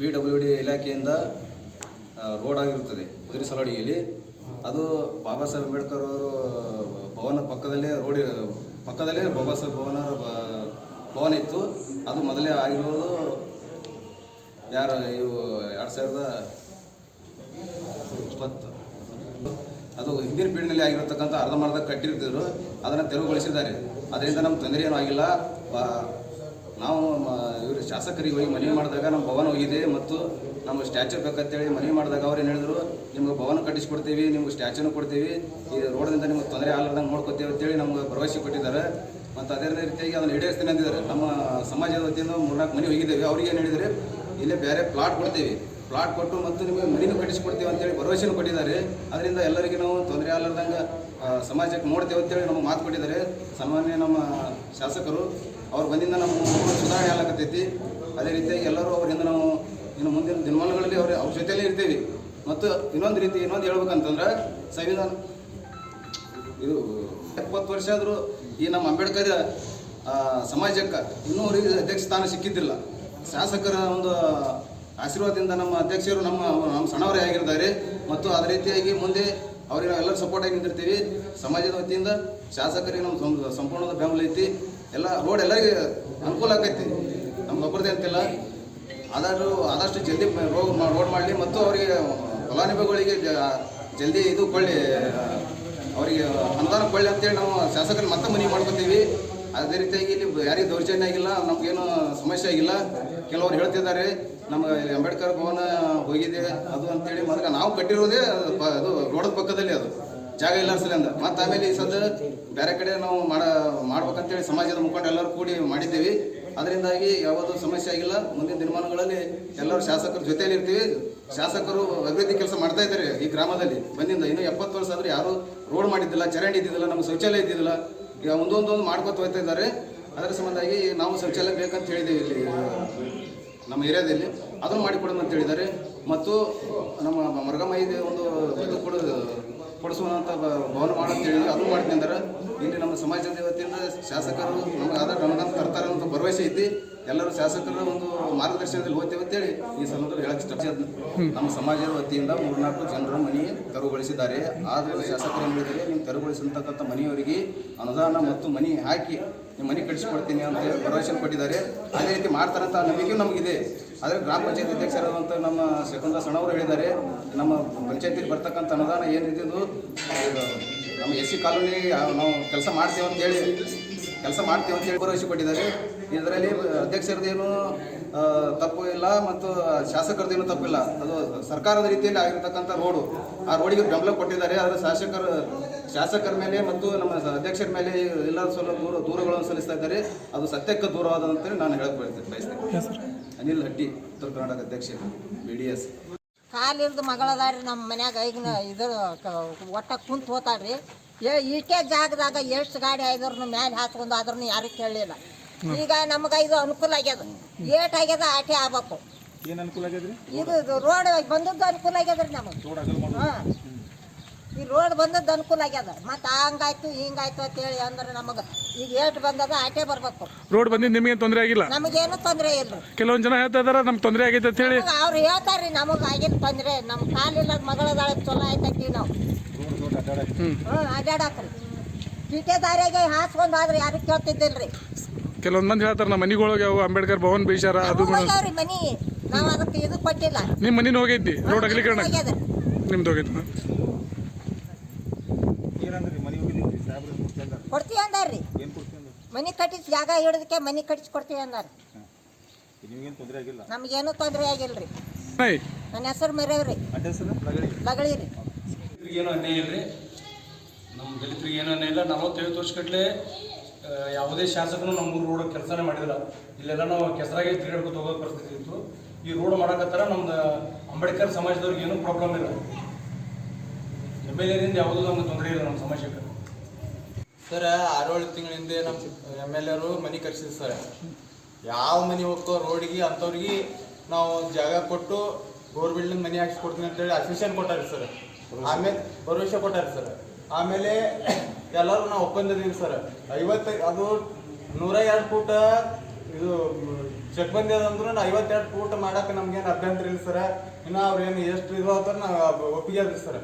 P W D ಇಲಾಖೆಯಿಂದ road ಆಗಿರುತ್ತದೆ. ಕುದುರೆ ಸಲುವಾಡಿಯಲ್ಲಿ ಅದು ಬಾಬಾ ಸಾಹೇಬ್ ಅಂಬೇಡ್ಕರ್ ಅವರು, ಭವನ ಪಕ್ಕದಲ್ಲೇ ರೋಡ್ ಪಕ್ಕದಲ್ಲೇ ಬಾಬಾ ಸಾಹೇಬ್ ಭವನ ಭವನ ಇತ್ತು. ಅದು ಮೊದಲೇ ಆಗಿರೋದು ಯಾರು, ಇವು ಎರಡು ಸಾವಿರದ ಇಪ್ಪತ್ತು. ಅದು ಹಿಂದಿನ ಪೀಳಿನಲ್ಲಿ ಆಗಿರತಕ್ಕಂಥ ಅರ್ಧಮರ್ಧ ಕಟ್ಟಿರ್ತಿದ್ರು. ಅದನ್ನು ತೆರವುಗೊಳಿಸಿದ್ದಾರೆ. ಅದರಿಂದ ನಮ್ಗೆ ತೊಂದರೆ ಏನೂ ಆಗಿಲ್ಲ. ನಾವು ಇವರು ಶಾಸಕರಿಗೆ ಹೋಗಿ ಮನವಿ ಮಾಡಿದಾಗ ನಮ್ಮ ಭವನ ಹೋಗಿದೆ ಮತ್ತು ನಮ್ಗೆ ಸ್ಟ್ಯಾಚು ಬೇಕಂತೇಳಿ ಮನವಿ ಮಾಡಿದಾಗ ಅವ್ರು ಏನು ಹೇಳಿದ್ರು, ನಿಮ್ಗೆ ಭವನ ಕಟ್ಟಿಸ್ಕೊಡ್ತೀವಿ, ನಿಮ್ಗೆ ಸ್ಟ್ಯಾಚುನು ಕೊಡ್ತೀವಿ, ಈ ರೋಡ್ದಿಂದ ನಿಮ್ಗೆ ತೊಂದರೆ ಆಗಲಾರ್ದಂಗೆ ನೋಡ್ಕೊತೀವಿ ಅಂತೇಳಿ ನಮ್ಗೆ ಭರವಸೆ ಕೊಟ್ಟಿದ್ದಾರೆ. ಮತ್ತು ಅದೇ ರೀತಿಯಾಗಿ ಅದನ್ನು ಈಡೇರಿಸ್ತೀನಿ ಅಂದಿದ್ದಾರೆ. ನಮ್ಮ ಸಮಾಜದ ವತಿಯಿಂದ ಮೂರ್ನಾಲ್ಕು ಮನೆ ಹೋಗಿದ್ದೇವೆ. ಅವ್ರಿಗೆ ಏನು ಹೇಳಿದರೆ, ಇಲ್ಲೇ ಬೇರೆ ಪ್ಲಾಟ್ ಕೊಡ್ತೀವಿ. ಪ್ಲಾಟ್ ಕೊಟ್ಟು ಮತ್ತು ನಿಮಗೆ ಮನೆಯೂ ಕಟ್ಟಿಸ್ಕೊಡ್ತೀವಿ ಅಂತೇಳಿ ಭರವಸೆನೂ ಕೊಟ್ಟಿದ್ದಾರೆ. ಅದರಿಂದ ಎಲ್ಲರಿಗೂ ನಾವು ತೊಂದರೆ ಆಗ್ಲಾರ್ದಂಗೆ ಸಮಾಜಕ್ಕೆ ನೋಡ್ತೇವೆ ಅಂತೇಳಿ ನಮ್ಗೆ ಮಾತು ಕೊಟ್ಟಿದ್ದಾರೆ. ಸಾಮಾನ್ಯ ನಮ್ಮ ಶಾಸಕರು, ಅವ್ರು ಬಂದಿಂದ ನಮ್ಮ ಸುಧಾರಣೆ ಆಗತೈತಿ ಅದೇ ರೀತಿಯಾಗಿ ಎಲ್ಲರೂ ಅವರಿಂದ ನಾವು ಇನ್ನು ಮುಂದಿನ ದಿನಮಾನಗಳಲ್ಲಿ ಅವ್ರ ಅವ್ರ ಜೊತೆಯಲ್ಲೇ ಇರ್ತೀವಿ. ಮತ್ತು ಇನ್ನೊಂದು ರೀತಿ ಇನ್ನೊಂದು ಹೇಳ್ಬೇಕಂತಂದ್ರೆ ಸಂವಿಧಾನ ಇದು ಎಪ್ಪತ್ತು ವರ್ಷ ಆದರೂ ಈ ನಮ್ಮ ಅಂಬೇಡ್ಕರ್ ಸಮಾಜಕ್ಕೆ ಇನ್ನೂ ಅವರಿಗೆ ಅಧ್ಯಕ್ಷ ಸ್ಥಾನ ಸಿಕ್ಕಿದ್ದಿಲ್ಲ. ಶಾಸಕರ ಒಂದು ಆಶೀರ್ವಾದದಿಂದ ನಮ್ಮ ಅಧ್ಯಕ್ಷರು ನಮ್ಮ ನಮ್ಮ ಸಣ್ಣವರೇ ಆಗಿರ್ತಾರೆ ಮತ್ತು ಅದೇ ರೀತಿಯಾಗಿ ಮುಂದೆ ಅವರಿಗೆ ನಾವೆಲ್ಲರೂ ಸಪೋರ್ಟ್ ಆಗಿ ನಿಂತಿರ್ತೀವಿ. ಸಮಾಜದ ವತಿಯಿಂದ ಶಾಸಕರಿಗೆ ನಮ್ಮ ಸಂಪೂರ್ಣದ ಬೆಂಬಲ ಐತಿ. ಎಲ್ಲ ರೋಡ್ ಎಲ್ಲರಿಗೆ ಅನುಕೂಲ ಆಕೈತಿ ನಮ್ಗೆ ಒಬ್ಬರದೇ ಅಂತಿಲ್ಲ. ಆದಷ್ಟು ಆದಷ್ಟು ಜಲ್ದಿ ರೋಡ್ ರೋಡ್ ಮಾಡಲಿ ಮತ್ತು ಅವರಿಗೆ ಫಲಾನುಭವಿಗಳಿಗೆ ಜಲ್ದಿ ಇದು ಕೊಳ್ಳಿ ಅವರಿಗೆ ಅನುದಾನ ಕೊಳ್ಳಿ ಅಂತೇಳಿ ನಾವು ಶಾಸಕರು ಮತ್ತೆ ಮನವಿ ಮಾಡ್ಕೊತೀವಿ. ಅದೇ ರೀತಿಯಾಗಿ ಇಲ್ಲಿ ಯಾರಿಗೂ ದೌರ್ಜನ್ಯ ಆಗಿಲ್ಲ, ನಮಗೇನು ಸಮಸ್ಯೆ ಆಗಿಲ್ಲ. ಕೆಲವರು ಹೇಳ್ತಿದ್ದಾರೆ ಇಲ್ಲಿ ಅಂಬೇಡ್ಕರ್ ಭವನ ಹೋಗಿದೆ. ಅದು ಅಂತೇಳಿ ಮೊದಲ ನಾವು ಕಟ್ಟಿರೋದೇ ಅದು ರೋಡದ ಪಕ್ಕದಲ್ಲಿ ಅದು. ಜಾಗ ಇಲ್ಲ ಸಲಿಂದ ಮತ್ತು ಆಮೇಲೆ ಈ ಸದ ಬೇರೆ ಕಡೆ ನಾವು ಮಾಡ, ಮಾಡ್ಬೇಕಂತೇಳಿ ಸಮಾಜದ ಮುಖಂಡ ಎಲ್ಲರೂ ಕೂಡಿ ಮಾಡಿದ್ದೇವೆ. ಅದರಿಂದಾಗಿ ಯಾವುದೂ ಸಮಸ್ಯೆ ಆಗಿಲ್ಲ. ಮುಂದಿನ ದಿನಮಾನಗಳಲ್ಲಿ ಎಲ್ಲರೂ ಶಾಸಕರ ಜೊತೆಯಲ್ಲಿ ಇರ್ತೀವಿ. ಶಾಸಕರು ಅಭಿವೃದ್ಧಿ ಕೆಲಸ ಮಾಡ್ತಾ ಇದ್ದಾರೆ ಈ ಗ್ರಾಮದಲ್ಲಿ. ಬಂದಿಂದ ಇನ್ನೂ ಎಪ್ಪತ್ತು ವರ್ಷ ಆದ್ರೆ ಯಾರು ರೋಡ್ ಮಾಡಿದ್ದಿಲ್ಲ, ಚರಂಡಿ ಇದ್ದಿದ್ದಿಲ್ಲ ನಮ್ಮ ಶೌಚಾಲಯ ಇದ್ದಿದ್ದಿಲ್ಲ. ಈಗ ಒಂದೊಂದೊಂದು ಮಾಡ್ಕೊತ ಹೋಗ್ತಾ ಇದ್ದಾರೆ. ಅದರ ಸಂಬಂಧಾಗಿ ನಾವು ಶೌಚಾಲಯ ಬೇಕಂತ ಹೇಳಿದ್ದೀವಿ ಇಲ್ಲಿ, ನಮ್ಮ ಏರಿಯಾದಲ್ಲಿ. ಅದನ್ನು ಮಾಡಿಕೊಡೋಣ ಅಂತ ಹೇಳಿದ್ದಾರೆ. ಮತ್ತು ನಮ್ಮ ಮರಗಮ್ಮ ಇದೆ, ಒಂದು ಇದು ಕೊಡ ಕೊಡಿಸುವಂಥ ಬ- ಭವನ ಹೇಳಿದ್ರೆ ಅದು ಮಾಡ್ತೀನಿ ಇಲ್ಲಿ ನಮ್ಮ ಸಮಾಜದ ವತಿಯಿಂದ ಶಾಸಕರು ನಮ್ಗೆ ಆದ ಗಮನ ತರ್ತಾರೆ ಅಂತ ಭರವಸೆ ಐತಿ. ಎಲ್ಲರೂ ಶಾಸಕರ ಒಂದು ಮಾರ್ಗದರ್ಶನದಲ್ಲಿ ಹೋಗ್ತೇವೆ ಅಂತೇಳಿ ಈ ಸಂದರ್ಭದಲ್ಲಿ ಹೇಳಕ್ಕೆ ಇಷ್ಟಪಡ್ತೀನಿ. ನಮ್ಮ ಸಮಾಜದ ವತಿಯಿಂದ ಮೂರ್ನಾಲ್ಕು ಜನರ ಮನೆ ತೆರವುಗೊಳಿಸಿದ್ದಾರೆ ಆದರೆ ಶಾಸಕರು ಏನು ಹೇಳಿದರೆ ನೀವು ತೆರವುಗೊಳಿಸಿರ್ತಕ್ಕಂಥ ಮನೆಯವರಿಗೆ ಅನುದಾನ ಮತ್ತು ಮನೆ ಹಾಕಿ ನಿಮ್ಮ ಮನೆ ಕಟ್ಟಿಸ್ಕೊಡ್ತೀನಿ ಅಂತ ಹೇಳಿ ಭರವಸೆ ಕೊಟ್ಟಿದ್ದಾರೆ. ಅದೇ ರೀತಿ ಮಾಡ್ತಾರಂತ ನಂಬಿಕೆಯೂ ನಮಗಿದೆ. ಆದರೆ ಗ್ರಾಮ ಪಂಚಾಯತ್ ಅಧ್ಯಕ್ಷರಾದಂಥ ನಮ್ಮ ಶಕುಂದ ಸಣ್ಣವರು ಹೇಳಿದ್ದಾರೆ, ನಮ್ಮ ಪಂಚಾಯತಿಗೆ ಬರ್ತಕ್ಕಂಥ ಅನುದಾನ ಏನಿದ್ದು ನಮ್ಮ ಎಸ್ ಸಿ ಕಾಲೋನಿ ನಾವು ಕೆಲಸ ಮಾಡ್ತೀವಿ ಅಂತೇಳಿ ಕೆಲಸ ಮಾಡ್ತೀವಿ ಅಂತೇಳಿ ಭರವಸೆ ಕೊಟ್ಟಿದ್ದಾರೆ ಇದರಲ್ಲಿ ಅಧ್ಯಕ್ಷರದೇನು ತಪ್ಪು ಇಲ್ಲ ಮತ್ತು ಶಾಸಕರದೇನು ತಪ್ಪಿಲ್ಲ. ಅದು ಸರ್ಕಾರದ ರೀತಿಯಲ್ಲಿ ಆಗಿರ್ತಕ್ಕಂಥ ರೋಡು. ಆ ರೋಡಿಗೆ ಬೆಂಬಲ ಕೊಟ್ಟಿದ್ದಾರೆ, ಆದರೆ ಶಾಸಕರು, ಶಾಸಕರ ಮೇಲೆ ಮತ್ತು ನಮ್ಮ ಅಧ್ಯಕ್ಷರ ಮೇಲೆ ಎಲ್ಲ ಸ್ವಲ್ಪ ದೂರ, ದೂರಗಳನ್ನು ಸಲ್ಲಿಸ್ತಾ ಇದ್ದಾರೆ. ಅದು ಸತ್ಯಕ್ಕೆ ದೂರವಾದಂತೇಳಿ ನಾನು ಹೇಳಕ್ ಬಯಸ್ತೇನೆ. ಅನಿಲ್ ಹಟ್ಟಿ ಉತ್ತರ ಕರ್ನಾಟಕ ಅಧ್ಯಕ್ಷ ಬಿ ಡಿ ಎಸ್ ಕಾಲಿಲ್ದ ಮಗಳದಾರಿ ನಮ್ಮ ಮನ್ಯಾಗ ಈಗ ಇದು ಒಟ್ಟ ಕುಂತ ಹೋತಾಳ್ರಿ. ಏ ಈಟೆ ಜಾಗದಾಗ ಎಷ್ಟು ಗಾಡಿ ಆಯ್ದ್ರು ಮ್ಯಾಲೆ ಹಾಸ್ಕೊಂಡು ಆದ್ರೂ ಯಾರು ಕೇಳಲಿಲ್ಲ. ಈಗ ನಮ್ಗೆ ಇದು ಅನುಕೂಲ ಆಗ್ಯದ. ಏಟ್ ಆಗ್ಯದ ಆಟೆ ಆಗ್ಬೇಕು. ಏನು ಅನುಕೂಲ ಆಗ್ಯದ್ರಿ? ಇದು ಇದು ರೋಡ್ ಬಂದದ್ದು ಅನುಕೂಲ ಆಗ್ಯದ್ರಿ ನಮಗೆ. ಹಾಂ. ಈ ರೋಡ್ ಬಂದದ್ದು ಅನುಕೂಲ ಆಗ್ಯದ. ಮತ್ತೆ ಹಂಗಾಯ್ತು ಹಿಂಗಾಯ್ತು ಅಂತ ಹೇಳಿ ಅಂದ್ರೆ ನಮಗೆ ಈಗ ಏಟ್ ಬಂದದ ಆಟೇ ಬರ್ಬೇಕು. ರೋಡ್ ಬಂದಿದ್ದು ನಿಮಗೆ ತೊಂದರೆ ಆಗಿಲ್ಲ? ನಮಗೇನು ತೊಂದರೆ ಇಲ್ಲ. ಕೆಲವೊಂದು ಜನ ಹೇಳ್ತಾ ಇದಾರೆ ನಮ್ಗೆ ತೊಂದರೆ ಆಗೈತೆ ಅಂತ ಹೇಳಿ. ಅವ್ರು ಹೇಳ್ತಾರ್ರಿ ನಮಗೆ ಆಗಿನ ತೊಂದರೆ. ನಮ್ಮ ಕಾಲಿಲ್ಲದ ಮಗಳದಾಳ ಚಲೋ ಆಯ್ತಕ್ಕಿ ನಾವು. ಹ್ಞೂ ಅಡ್ಡಾಡಕ್ರಿ ಟಿಕೆ ದಾರಿಯಾಗೆ ಹಾಸ್ಕೊಂಡು ಆದ್ರೆ ಯಾರು ಕೇಳ್ತಿದ್ದಿಲ್ರಿ. ಕೆಲವೊಂದು ಮಂದಿ ಹೇಳ್ತಾರೆ ನಮ್ಮ ಮನಿಗೊಳಗೆ ಅವು ಅಂಬೇಡ್ಕರ್ ಭವನ್ ಬೇಷಾರ ಅದು ಹೋಗ್ಯಾವ್ರಿ ಮನಿ. ನಾವು ಅದಕ್ಕೆ ಇದು ಕೊಟ್ಟಿಲ್ಲ. ನಿಮ್ಮ ಮನಿನ ಹೋಗೈತಿ ರೋಡ್ ಅಗಲೀಕರಣ ಹೋಗ್ಯದ. ನಿಮ್ದು ಹೋಗೈತಿ ಏನಂದ್ರಿ ಮನೆ ಹೋಗಿದ್ದೀವಿ ಸಾಹೇಬ್ರು ಕೊಡ್ತಿ ಅಂದಾರ ಕೊಡ್ತೀವಿ ಅಂದಾರ್ರಿ? ಏನು ಅಂದ್ರು ಮನಿ ಕಟ್ಟಿಸಿ ಜಾಗ ಹಿಡಿದಕ್ಕೆ ಮನಿ ಕಟ್ಟಿಸಿ ಕೊಡ್ತೀವಿ ಅಂದಾರ ನಿಮಗೇನು ತೊಂದರೆ ಆಗಿಲ್ಲ? ನಮಗೇನು ತೊಂದರೆ ಆಗಿಲ್ರಿ. ನನ್ನ ಹೆಸರು ಮರೆಯವ್ರಿ. ಅಡ್ಡ ಹೆಸರು? ಲಗಳಿ. ಲಗಳಿ ರೀ. ಏನೋ ಅನ್ಯಾಯ ಇಲ್ರಿ. ನಮ್ಮ ದಲಿತರಿಗೆ ಏನೂ ಅನ್ಯಾಯ ಇಲ್ಲ. ನಲವತ್ತೈದು ವರ್ಷಗಟ್ಟಲೆ ಯಾವುದೇ ಶಾಸಕನು ನಮ್ಮ ಊರು ರೋಡ್ ಕೆಲಸನೇ ಮಾಡಿಲ್ಲ. ಇಲ್ಲೆಲ್ಲ ನಾವು ಕೆಸರಾಗಿ ತಿರುಗಾಡ್ಕೊತ ಹೋಗೋ ಪರಿಸ್ಥಿತಿ ಇತ್ತು. ಈ ರೋಡ್ ಮಾಡಕತ್ತಾರ ನಮ್ದು ಅಂಬೇಡ್ಕರ್ ಸಮಾಜದವ್ರಿಗೆ ಏನೂ ಪ್ರಾಬ್ಲಮ್ ಇಲ್ಲ. ಎಂ ಎಲ್ ಎದಿಂದ ಯಾವುದೂ ನಮ್ಗೆ ತೊಂದರೆ ಇಲ್ಲ ನಮ್ಮ ಸಮಾಜಕ್ಕೆ. ಸರ್ ಆರೇಳು ತಿಂಗಳಿಂದ ನಮ್ಮ ಎಂ ಎಲ್ ಎರು ಮನೆ ಕರ್ಸಿದ್ರು ಸರ್. ಯಾವ ಮನೆ ಹೋಗ್ತೋ ರೋಡಿಗೆ ಅಂಥವ್ರಿಗೆ ನಾವು ಜಾಗ ಕೊಟ್ಟು ಗೌರ್ಮೆಂಟ್ ಮನೆ ಕೊಡ್ತೀನಿ ಅಂತೇಳಿ ಅಸಿಸ್ಟೆಂಟ್ ಕೊಟ್ಟಾರೆ ಸರ್. ಆಮೇಲೆ ಭರವಸೆ ಕೊಟ್ಟಾರೆ ಸರ್. ಆಮೇಲೆ ಎಲ್ಲರೂ ನಾವು ಒಪ್ಪಂದಿದ್ದೀವಿ ಸರ್. ಐವತ್ತು ಅದು ನೂರ ಎರಡು ಫೂಟ ಇದು ಚೆಕ್ ಬಂದಿ ನಾ ಐವತ್ತೆರಡು ಫೂಟ್ ಮಾಡಕ್ಕೆ ನಮ್ಗೇನು ಅಭ್ಯಂತರ ಇಲ್ಲ ಸರ್. ಇನ್ನು ಏನು ಎಷ್ಟು ಇದು ನಾವು ಒಪ್ಪಿಗೆ ಅದ್ರಿ ಸರ್.